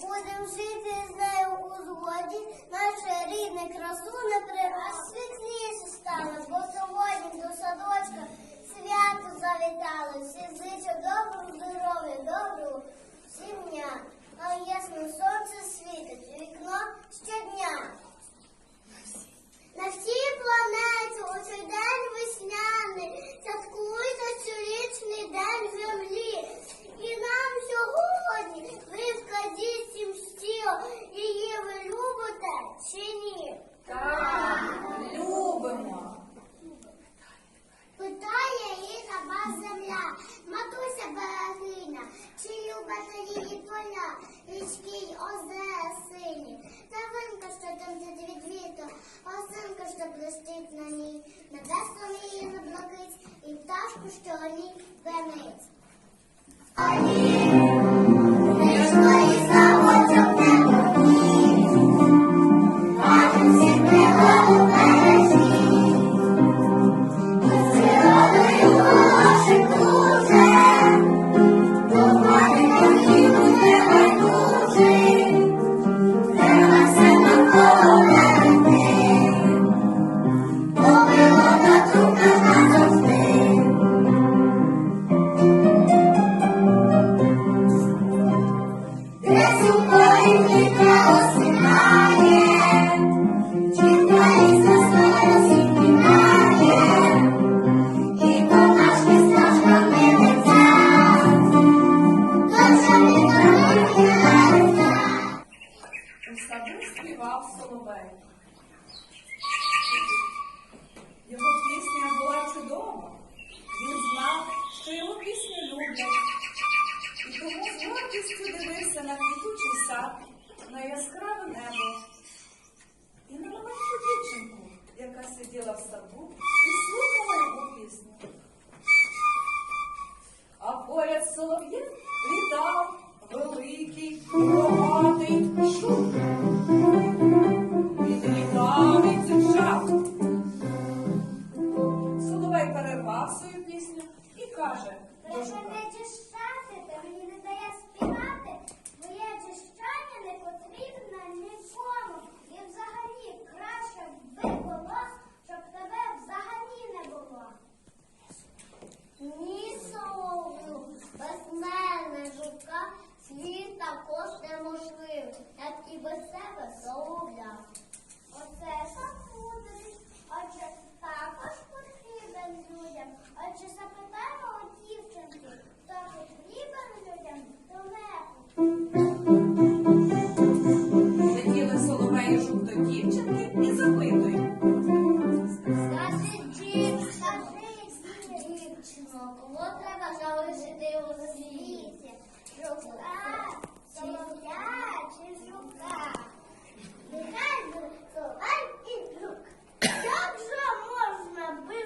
будем жити з нею у згоді, наша красу красуна природа світліше стала, бо сьогодні до садочка свято завітало, всі зичу добру, здоров'я, добру сім'я, а ясно сонце світить, вікно щодня. На всій планеті у цей день пташку, що у У саду співав соловей. Його пісня була чудова. Він знав, що його пісню люблять. І тому з гордістю дивився на квітучий сад, на яскраве небо і на маленьку дівчинку, яка сиділа в саду і слухала його пісню. А поряд солов'єм літав великий рогатий шум. Відлітав і. Соловей перервав свою пісню і каже до не чищати, та мені не дає співати. Твоє чищання не потрібно нікому. І взагалі краще і без себе. Оце сам мудрість, отже також потрібен людям. Отже, запитаємо у дівчинки, хто потрібен людям далеко. Сиділи соловею жовто дівчинки і запитують. Скажи, дівчинка, скажи, дівчино, кого треба залишити у світі? Жовта, солов'я. Нехай був словам і друг. Як же можна бив?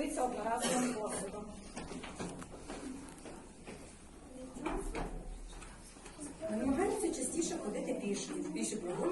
Не одноразовим посудом. Намагається частіше ходити пішки. Піші прогули